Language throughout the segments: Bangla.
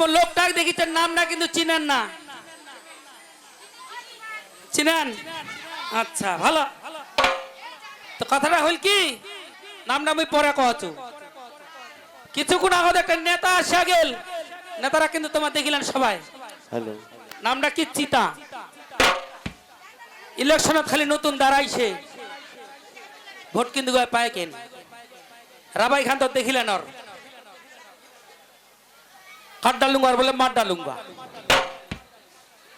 মোর লোকটাকে দেখিছেন নামটা কিন্তু চিনেন না। চিনেন? আচ্ছা ভালো। তো কথাটা হল কি? নামটা আমি পরে কহছু কিছুক্ষণ আগত একটা নেতা আসা গেল। নেতারা কিন্তু তোমার দেখিলেন সবাই। নামটা কি? চিতা। ইলেকশনত খালি নতুন দাঁড়াইছে। ভোট কিন্তু গয় পায় কেন? রাবাই খান তো দেখিলেন ওর। কাঠ ডালুঙ্গা? আর বলে মাঠ ডালুঙ্গা।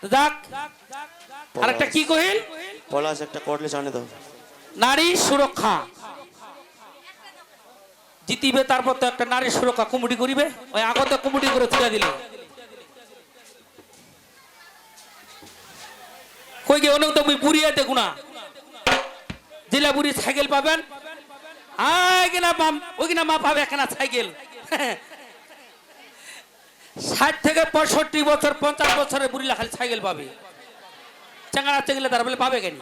তো যাক আরেকটা কি কহিল? পলাশ একটা করলে জানে দাও। নারী সুরক্ষা। জিতিবে তারপর তো একটা নারী সুরক্ষা কুমুটি করিবে। ওই আগতে কমিটি করে তুলে দিলে। কই গে অনেক তো মুই বুড়িয়ে দেখু না জেলা বুড়ি সাইকেল পাবেন? আয় কিনা পাম ওই কিনা মা পাবে একখানা সাইকেল। ষাট থেকে পঁয়ষট্টি বছর পঞ্চাশ বছরের বুড়িলা খালি সাইকেল পাবে। চাঙ্গারা চেঙ্গলে তার বলে পাবে কেন?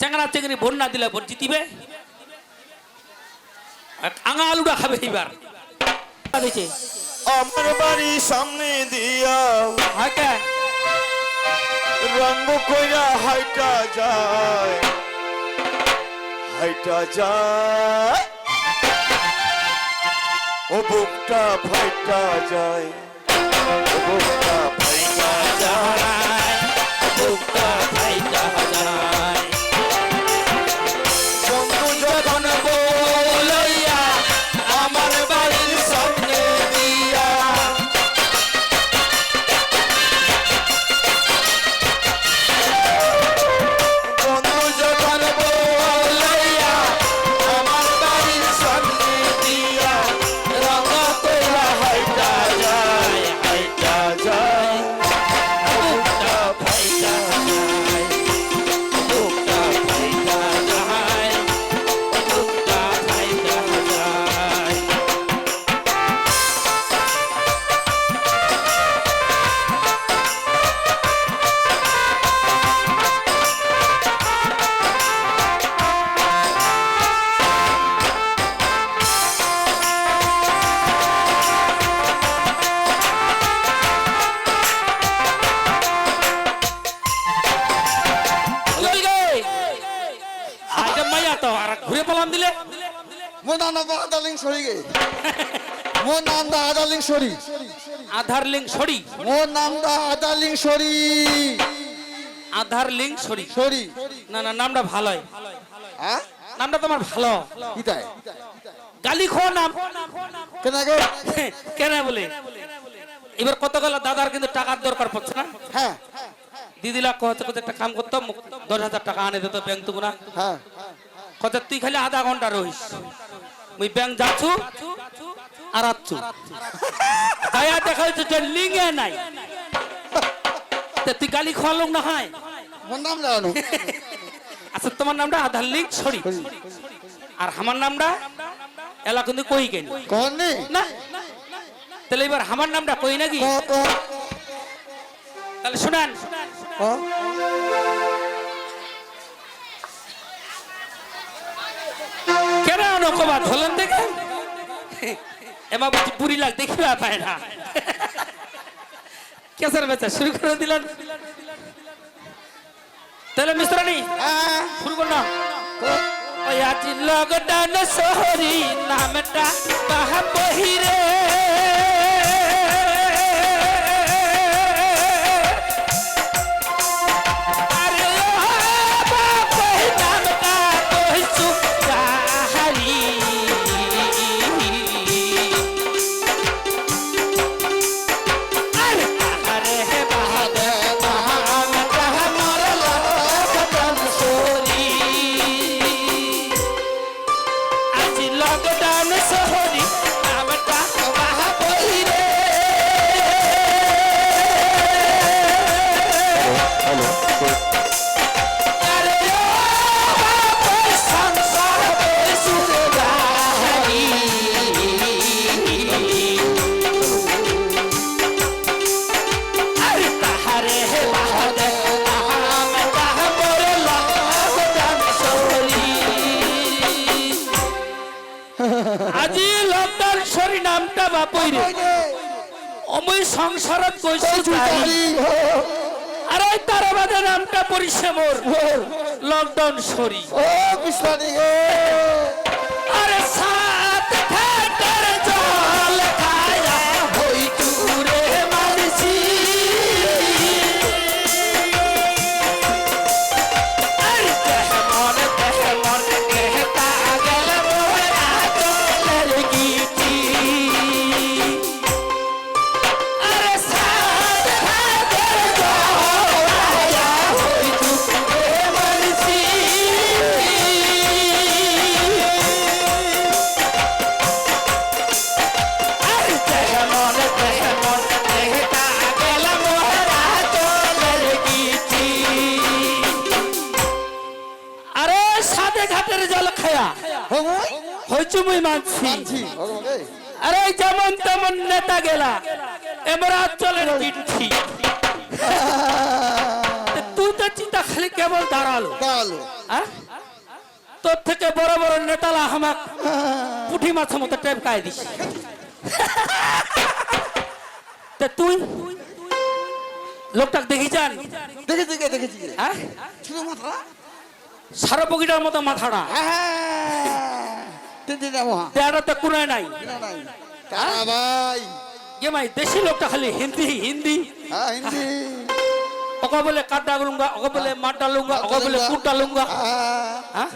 চাঙ্গারা ভোট না দিলে ভোট জিতিবে। আঙা আলুটা খাবে এবার আমার বাড়ির সামনে দিয়া হাইটা। রঙ্গ কইরা হাইটা যায়। হাইটা যায়। ও বুকটা ভাইটা যায় ও বুকটা ভাইটা যায় বুকটা নাম দা আদালিং সরি। Aadhaar link sorry. মোর নাম দা আদালিং sorry. Aadhaar link sorry. Sorry. না না নামটা ভালোই। হ্যাঁ? নামটা তোমার ভালো। কিতায়? গালি খো নাম। কেন গো? কেন বলে? এবার কত গেল? দাদার কিন্তু টাকার দরকার পড়ছে না? হ্যাঁ। দিদিলা কত কত একটা কাম করতাম দশ হাজার টাকা আনে দিত ব্যাংক তো না। হ্যাঁ। কত তুই খালি আধা ঘণ্টা রহিস মুই ব্যাংক যাচ্ছু। আর আচ্ছু গায়া দেখা যাচ্ছে যে লিঙ্গে নাই। তে তুই গালি খাওয়ালো না হয়? মোর নাম জানো? আচ্ছা তোমার নামটা আধার লিঙ্ক সরি। আর আমার নামটা? এলা কিন্তু কই কেন কোন নি না। তাহলে এবার আমার নামটা কই নাকি? তাহলে শুনান। ক? কেন নকবা ধরলেন দেখে এমা বুঝি বুড়ি লাগ দেখিবা পায় না। কেসার বেচা শুরু করে দিলেন তাহলে মিস্ত্রানি হ্যাঁ। শুরু কর না। আজি লকডাউন শহরি নামটা বাহা বহিরে ঈশ্বরী নামটা বাপই রে অমুই সংসারত কইছি আরে তারাবাদের নামটা পরিছে মোর লকডাউন সরি। ও বিস্তারি ভগবানে আরে যেমন তেমন নেতা গেলা। এবার চলের চিঠি তুই তো চিন্তা খালি কেবল দাঁড়াল। হ্যাঁ? তোর থেকে বড় বড় নেতালা হামাক পুঠি মাছের মতো টেপকায় দিস। তুই? লোকটাকে দেখি যান। দেখেছি কে দেখেছি হ্যাঁ ছোট মাথা সারা পকিটার মতো মাথাটা। হ্যাঁ। তিন দিন মহা দেয়াটা তো কুনায় নাই না নাই কারা ভাই কে ভাই দেশি লোকটা খালি হিন্দি হিন্দি হ্যাঁ হিন্দি ওকে বলে কাট डालूंगा ओके बोले मार डालूंगा ओके बोले कूट डालूंगा हाँ, हाँ?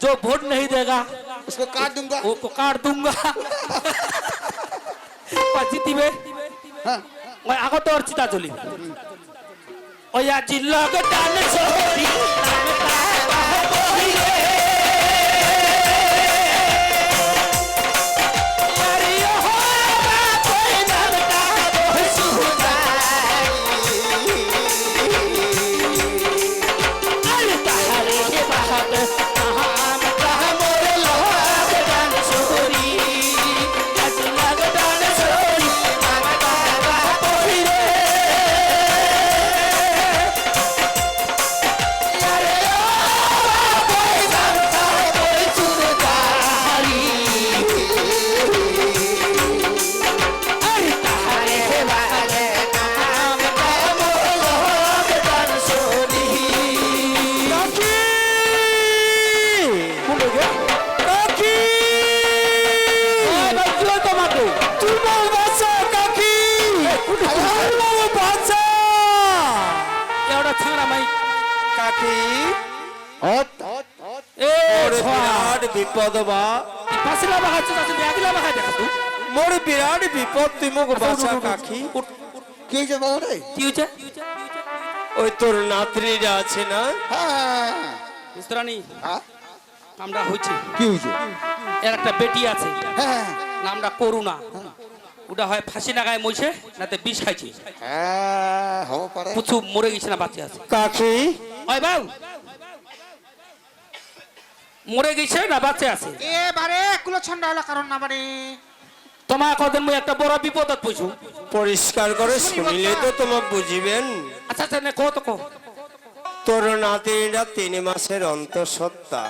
जो वोट नहीं देगा उसको काट दूंगा वो को काट दूंगा পাচিতি বে হ্যাঁ ওই আগত ওর চিতা চলি ওই আজি লগে টানে সরি ব্যাগিলা বাগাই দেখা মোর বিরাট বিপদ তুই মোক বাঁচা কাকি কি হয়েছে বাবা রে কি হয়েছে ওই তোর নাতনিরা আছে না হ্যাঁ? নামটা হয়েছে কি হয়েছে এর একটা বেটি আছে হ্যাঁ নামটা করুণা ওটা হয় ফাঁসি লাগায় মইছে নাতে বিষ খাইছে হ্যাঁ হব পারে পুচু মরে গেছে না বাচ্চা আছে কাকি ওই বাবু মরে গেছে না বাচ্চা আছে? এবারে কুলো ছন্ডা হলো কারণ না বাড়ি। তোমার কদিন মুই একটা বড় বিপদত পড়ছু পরিষ্কার করে শুনিলে তো তোমার বুঝিবেন। আচ্ছা আচ্ছা নে কত কো তোর নাতিরা তিন মাসের অন্তঃসত্ত্বা।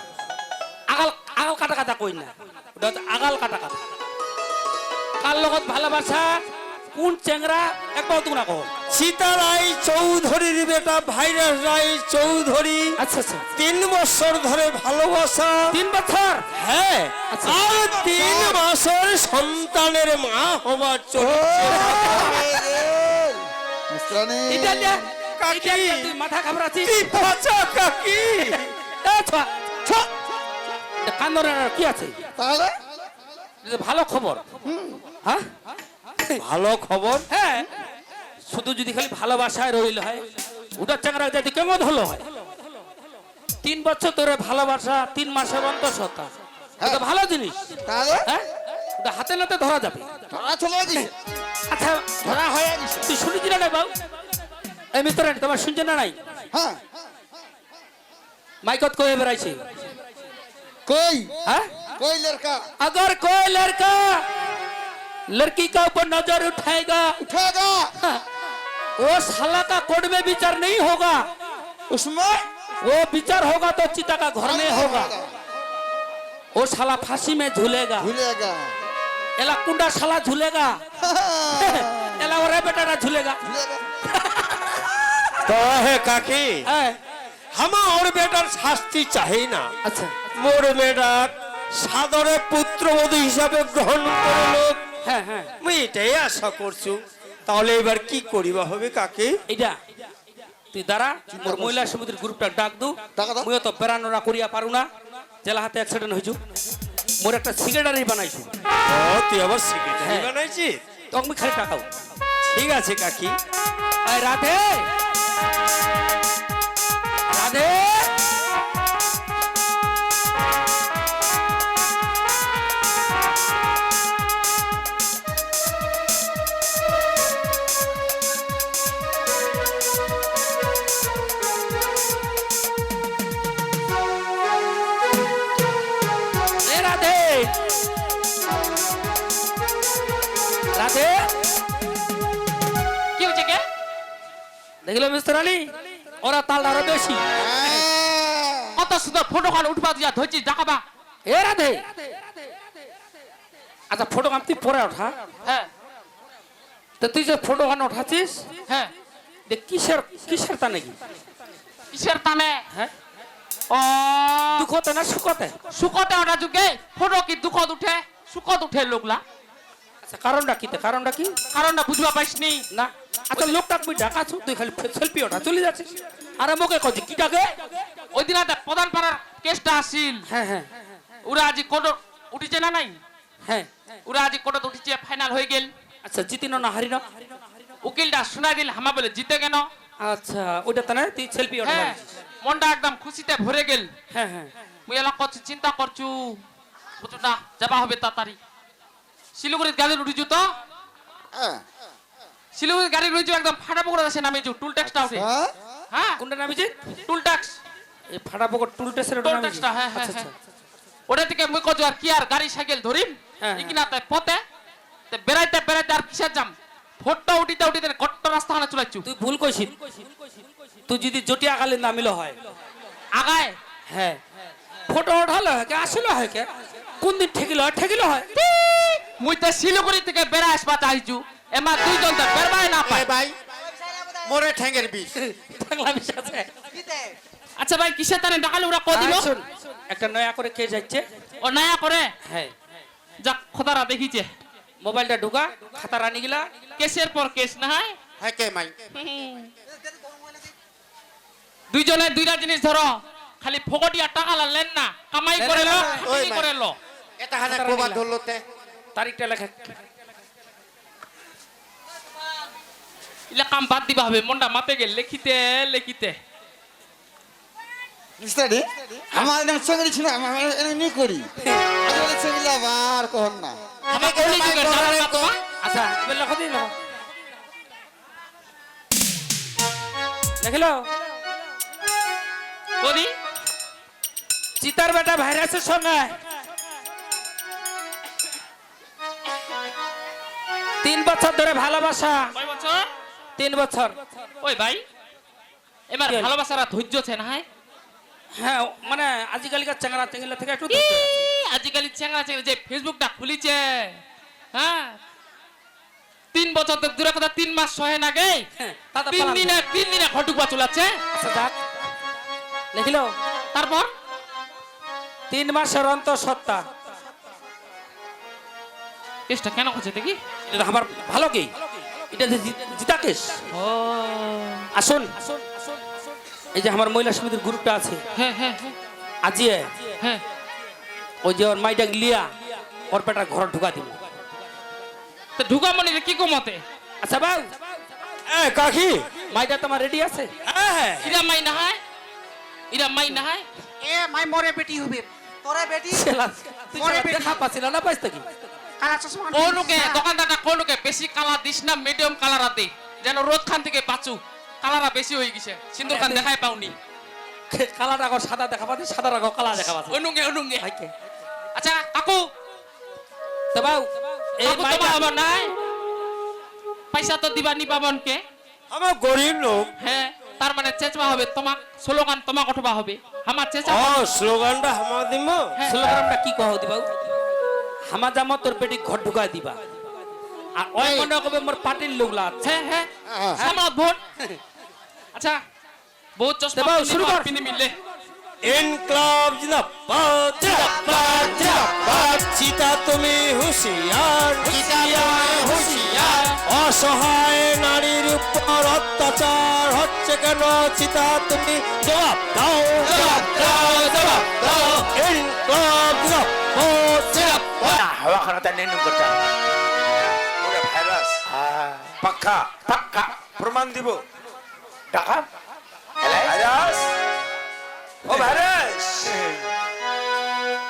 আগাল আগাল কাটা কাটা কই না? ওটা আগাল কাটা কাটা। কার লগত ভালোবাসা? কোন চেংরা? একবার তোমরা কো সীতা রায় চৌধুরীর বেটা ভাইরাস রায় চৌধুরী আচ্ছা আচ্ছা তিন বছর ধরে ভালোবাসা তিন বছর হ্যাঁ আচ্ছা। আর তিন মাসের সন্তানের মা হবার চলছে মাথা ঘাবড়াছিস কি কাকি কি আছে তাহলে ভালো খবর হ্যাঁ ভালো খবর হ্যাঁ শুধু যদি খালি ভালোবাসায় রইল হয় ওটা চাকরা যদি কেমন হলো হয় তিন বছর ধরে ভালোবাসা তিন মাসের অন্তঃসত্ত্বা এটা ভালো জিনিস তাহলে হ্যাঁ ওটা হাতে নাতে ধরা যাবে ধরা চলে গেছে আচ্ছা ধরা হয়ে গেছে তুই শুনেছি না বাবু এই মিত্র তোমার শুনছে না নাই হ্যাঁ মাইকত কয়ে বেড়াইছে কই हाँ कोई लड़का अगर कोई लड़का लड़की का ऊपर नजर उठाएगा उठेगा हाँ, वो साला का कोर्ट में विचार नहीं होगा उसमें वो विचार होगा तो चिता का घर में होगा वो साला फांसी में झूलेगा भूलेगा एला कुंडा साला झूलेगा एला वो ঝুলেগা তো হে কাকি হ্যাঁ আমার বেটার শাস্তি চাই না আচ্ছা মোর বেটার সাদরে পুত্রবধূ হিসাবে গ্রহণ করলো হ্যাঁ হ্যাঁ আমি এটাই আশা করছু তাহলে এবার কি করিবা হবে কাকে? এটা তুই দাঁড়া মোর মহিলা সমিতির গ্রুপটা ডাক দু। তো বেড়ানো মুইও তো বেড়ানোরা করিয়া পারু না। জেলা হাতে অ্যাক্সিডেন্ট হয়েছু মোর একটা সিগারেটারি বানাইছু। ও তুই আবার সিগারেটারি বানাইছি তখন খালি টাকাও ঠিক আছে কাকি। এই দেখল মিস্টার আলী? ওরা তাল আরও বেশি। কত সুন্দর ফটো খান উঠবা দিয়া ধরছি দেখাবা। এ রাধে। আচ্ছা ফটো কাম তুই পরে ওঠা। হ্যাঁ। তো তুই যে ফটো কান ওঠাছিস হ্যাঁ। কিসের কিসের তা নাকি কিসের টানে হ্যাঁ। ও। দুঃখতে না সুখতে? সুখতে ওটা যুগে ফটো কি দুঃখত উঠে? সুখত উঠে লোকলা। আচ্ছা কারণটা কিতে কারণটা কি? কারণটা বুঝবা পাইসনি। না। আচ্ছা লোকটা তুই ডাকাছু তুই খালি সেলফি ওঠা চলে যাচ্ছিস। আরে মোকে কজি কি ডাকে? ওই দিন একটা প্রধান পাড়ার কেসটা আসিল হ্যাঁ হ্যাঁ। ওরা আজি কোর্ট উঠিছে না নাই? হ্যাঁ। ওরা আজি কোর্টত উঠিছে ফাইনাল হয়ে গেল। আচ্ছা জিতিন না হারিন উকিলটা শোনাই দিল হামা বলে জিতে কেন? আচ্ছা ওইটা তা না তুই সেলফি ওঠা হ্যাঁ মনটা একদম খুশিতে ভরে গেল। হ্যাঁ হ্যাঁ। মুই এলা করছি চিন্তা করছু? বুঝু না যাবা হবে তাড়াতাড়ি। শিলিগুড়ির গাড়ি উঠিছু তো? হ্যাঁ। শিলিগুড়ির গাড়ি উঠিছু একদম ফাটা পুকুর আছে নামিছু টুল ট্যাক্সটা আছে হ্যাঁ হ্যাঁ? কোনটা নামিছে টুল ট্যাক্স। এই ফাটা পকর টুল টেসের টুল ট্যাক্সটা হ্যাঁ হ্যাঁ আচ্ছা হ্যাঁ। আচ্ছা। ওটা থেকে মুই কজু আর কি আর গাড়ি সাইকেল ধরিম? হ্যাঁ, ইকিনা তাই পথে তে বেড়াইতে বেড়াইতে আর কিসের যাম ফটো উঠিতে উঠিতে কট্ট রাস্তা হানা চলাইছু। তুই ভুল কইছিস। তুই যদি জটিয়া কালে নামিল হয়। আগায়? হ্যাঁ। ফটো ওঠালো হয় কে আসলো হয় কে? কোন দিন ঠেকিল হয়? ঠেকিল হয়। মুই তো শিলিগুড়ি থেকে বেড়া আসবা চাইছু। এমা দুইজন তো বেরবাই না পায়। ভাই মোরে ঠ্যাঙ্গের বিষ। বাংলা বিশ আছে। আচ্ছা ভাই কিসে তানে ডাকালে ওরা কদিল একটা নয়া করে কে যাচ্ছে? ও নয়া করে? হ্যাঁ। যাক খোদারা দেখিছে। মোবাইলটা ঢুকা খাতা রানি গিলা। কেসের পর কেস না হয়? হ্যাঁ কে মাই? দুইজনে দুইটা জিনিস ধরো। খালি ফকটিয়া টাকা লালেন না কামাই করে লো খাটি করে লো। এটা হাতে রানিলা। ধরলোতে তারিখটা লেখা ইলা কাম বাদ দিবা হবে মনটা মাপে গেল লেখিতে লেখিতে। মিস্টারি আমার সঙ্গে ছিল আমার করি সঙ্গে আবার না। আচ্ছা লেখো দিন চিতার বেটা ভাইরাসের সঙ্গে। তিন বছর ধরে ভালোবাসা। তিন বছর। ওই ভাই এবার ভালোবাসার ধৈর্য আছে না হ্যাঁ? মানে আজকালকার চেঙ্গা চেঙ্গিলা থেকে একটু আজকালি চেঙ্গা চেঙ্গা যে ফেসবুকটা খুলিছে হ্যাঁ? তিন বছর তো দূরে কথা তিন মাস সহে না গে হ্যাঁ, তিন দিনে তিন দিনে ঘটুকা চলাচ্ছে। আচ্ছা লিখিল তারপর? তিন মাসের অন্ত সত্তা কেসটা কেন হচ্ছে দেখি? এটা আমার ভালো কি? এটা যে জি- জিতা কেস ও। আসুন। এই যে আমার মহিলা সমিতির গ্রুপটা আছে। হ্যাঁ হ্যাঁ হ্যাঁ। আজিয়ে। হ্যাঁ। ওই যে ওর মাইটা লিয়া ওর পেটা ঘর ঢুকা দিব। ঢুকা মনে কি কমতে আচ্ছা বাউ। এ কাকি। মাইটা তোমার রেডি আছে? হ্যাঁ ইরা মাই না হয় ইরা মাই না হয় এ মাই মরে বেটি হবে তোরে বেটি মরে বেটি। দেখা পাচ্ছিল না পাইছ কি? কোনুকে দোকানদারটা কোনুকে বেশি কালার দিস না মিডিয়াম কালার আতে যেন রোদ খান থেকে বাঁচু। কালারা বেশি হয়ে গেছে। সিন্দুর খান দেখাই পাওনি। কালা রাখো সাদা দেখা পাচ্ছি সাদা রাখো কালা দেখা পাচ্ছি অনুঙ্গে অনুঙ্গে। আচ্ছা কাকু। তো এই কাকু মাইটা আবার নাই? পয়সা তো দিবা নি বাবনকে। আমার গরিব লোক। হ্যাঁ তার মানে চেঁচবা হবে। তোমাক স্লোগান তোমাক উঠবা হবে। আমার চেঁচা ও স্লোগানটা আমার দিব হ্যাঁ। স্লোগানটা কি কহ দিবাউ হামা জামা তোর পেটি ঘর ঢুকায় দিবা। আর ওই মনে করবে মোর পার্টির লোকলা আছে হ্যাঁ হ্যাঁ? হ্যাঁ। সামলা ভোট। আচ্ছা বহুত চশমা শুরু কর। পিনি মিললে। ইনকলাব জিন্দাবাদ জিন্দাবাদ জিন্দাবাদ। চিতা তুমি হুঁশিয়ার হুঁশিয়ার। অসহায় নারীর উপর অত্যাচার হচ্ছে কেন চিতা তুমি? জবাব দাও হ্যাঁ, পাক্কা প্রমাণ দিব। ও ভাইরাস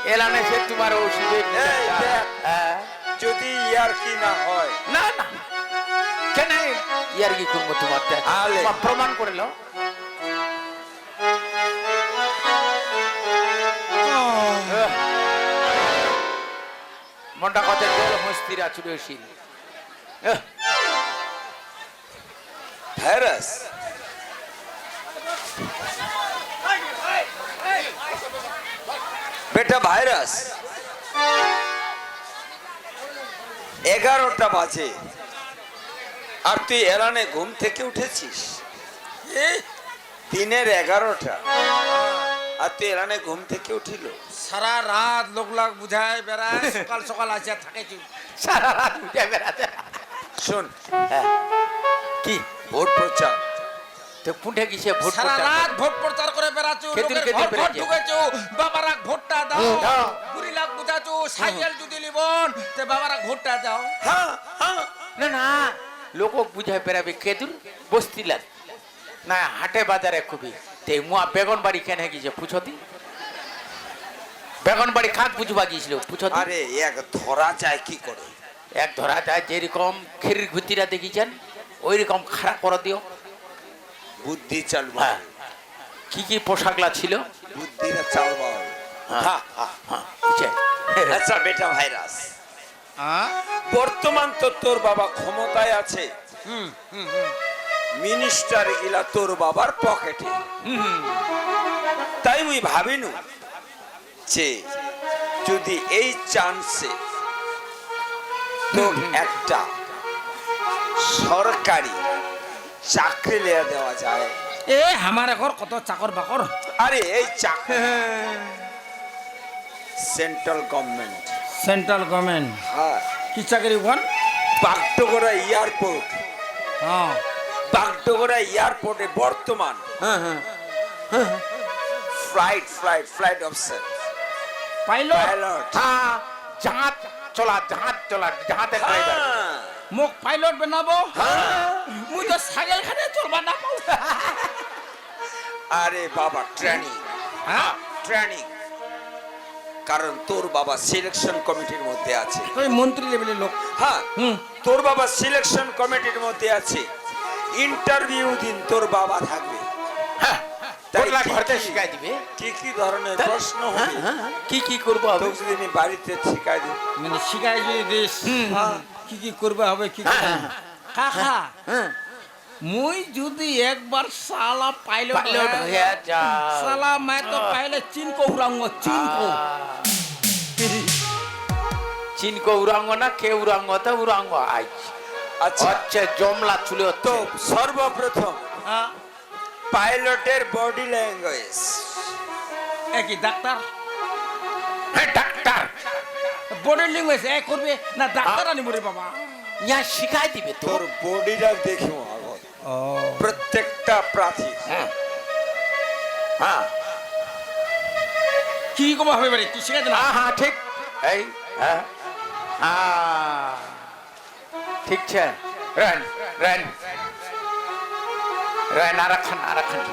এলানে সে তোমার ওষুধে হ্যাঁ। যদি ইয়ার কি না হয়। না না। ইয়ার কি করব তোমার। প্রমাণ করে মনটা কথা হস্তিরা ভাইরাস। বেটা ভাইরাস। এগারোটা বাজে। আর তুই এলানে ঘুম থেকে উঠেছিস? দিনের এগারোটা। আর তুই এলানে ঘুম থেকে উঠিল? সারা রাত লোক লাগ বুঝায় বেড়ায় সকাল সকাল আসিয়া থাকে সারা রাত উঠে বেড়াতে। শোন হ্যাঁ। কি ভোট প্রচার? তো পুঁঠে কিসে ভোট সারা রাত ভোট প্রচার করে বেড়াচ্ছু। ঢুকেছো বাবারা ভোটটা দাও দাও। কুড়ি লাখ বুঝাচ্ছু সাইকেল যদি লিবন তে বাবারা ভোটটা দাও। হ্যাঁ হ্যাঁ। না না লোক বুঝাই পেরাবে কেদুর বস্তি লাগ না হাটে বাজারে খুবই। তে মুয়া বেগন বাড়ি কেন গিয়েছে পুছো দি? বেগন বাড়ি খাক বুঝবা গিয়েছিল পুছো দি? আরে এক ধরা যায় কি করে? এক ধরা যায় যেরকম ক্ষীরের ঘুতিরা দেখিছেন ওই রকম খারাপ করে দিও। বুদ্ধি চাল হ্যাঁ। কি কি পোশাকলা ছিল? বুদ্ধিরা চাল হ্যাঁ। হ্যাঁ? আচ্ছা বেটা ভাইরাস। বর্তমান তো তোর বাবা ক্ষমতায় আছে। মিনিস্টার গিলা তোর বাবার পকেটে। তাই মুই ভাবিনু যে যদি এই চান্সে তো একটা সরকারি চাকরি লেয়া দেওয়া যায়। এ আমার এখন কত চাকর বাকর? আরে এই চাকরি সেন্ট্রাল গভর্নমেন্ট সেন্ট্রাল গভর্নমেন্ট হ্যাঁ। কি চাকরি কোন বাগডোগরা এয়ারপোর্ট। হ্যাঁ। বাগডোগরা এয়ারপোর্টে বর্তমান। Flight flight flight officer. Pilot? Pilot. হ্যাঁ। জাহাজ চলা জাহাজ চলা জাহাজের ড্রাইভার মোক পাইলট বানাবো? মুই তো সাইকেল খানে চলবা না আরে বাবা ট্রেনিং। হ্যাঁ। ট্রেনিং। কারণ তোর বাবা সিলেকশন কমিটির মধ্যে আছে। তুই মন্ত্রী লেভেলের লোক। হ্যাঁ হুম। তোর বাবা সিলেকশন কমিটির মধ্যে আছে। ইন্টারভিউ দিন তোর বাবা থাকবে। কোটলা কি কি- দিবে। কি কি ধরনের প্রশ্ন হবে? কি কি করব হবে তোকে যদি আমি বাড়িতে শিখাই দিই। মানে শিখাই যদি দিস কি কি করবে হবে কি। কাকা হ্যাঁ। মুই যদি একবার সালা পাইল সালা মায় তো পাইলে চিনকো উরাঙ্গ চিনকো। চিনকো উরাঙ্গ না কে উরাঙ্গ তো উরাঙ্গ আইছ আচ্ছা। জমলা চুলে তো সর্বপ্রথম হ্যাঁ। পাইলটের বডি ল্যাঙ্গুয়েজ। একই ডাক্তার? ডাক্তার! বডি ল্যাঙ্গুয়েজ এক করবে না ডাক্তার আনি বাবা। ইয়া শিখাই দিবে তোর বডিটা দেখো একটা প্রাচীর। হ্যাঁ। হ্যাঁ। কি কম হবে বাড়ি তুই শিখে না? হ্যাঁ ঠিক। এই হ্যাঁ। ঠিক છે রান রান। রান আরাখান আরাখান।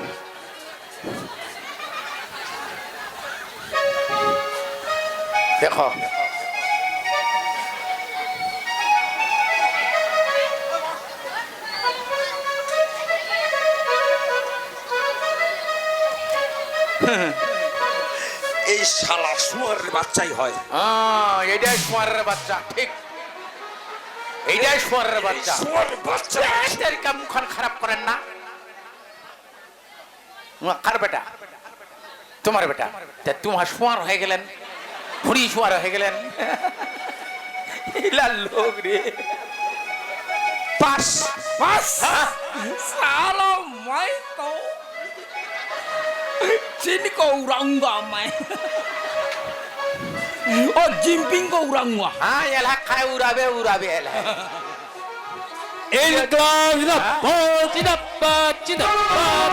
দেখো। এই শালা শুয়ারের বাচ্চাই হয়। হ্যাঁ এটাই সোয়ারের বাচ্চা ঠিক। এইটাই সোয়ারের বাচ্চা। শুয়ারের বাচ্চা। মুখান খারাপ করেন না? কার বেটা? তোমার বেটা? তা তোমার সোয়ার হয়ে গেলেন ভুড়ি সোয়ার হয়ে গেলেন। ইলা লোক রে। পাস পাস। সালো মাই তো চিন কো উড়াঙ্গা মাই ও জিম্পিং কো উড়াঙ্গা হ্যাঁ এলা খায় উড়াবে উড়াবে এলা ইনকলাব জিন্দাবাদ জিন্দাবাদ জিন্দাবাদ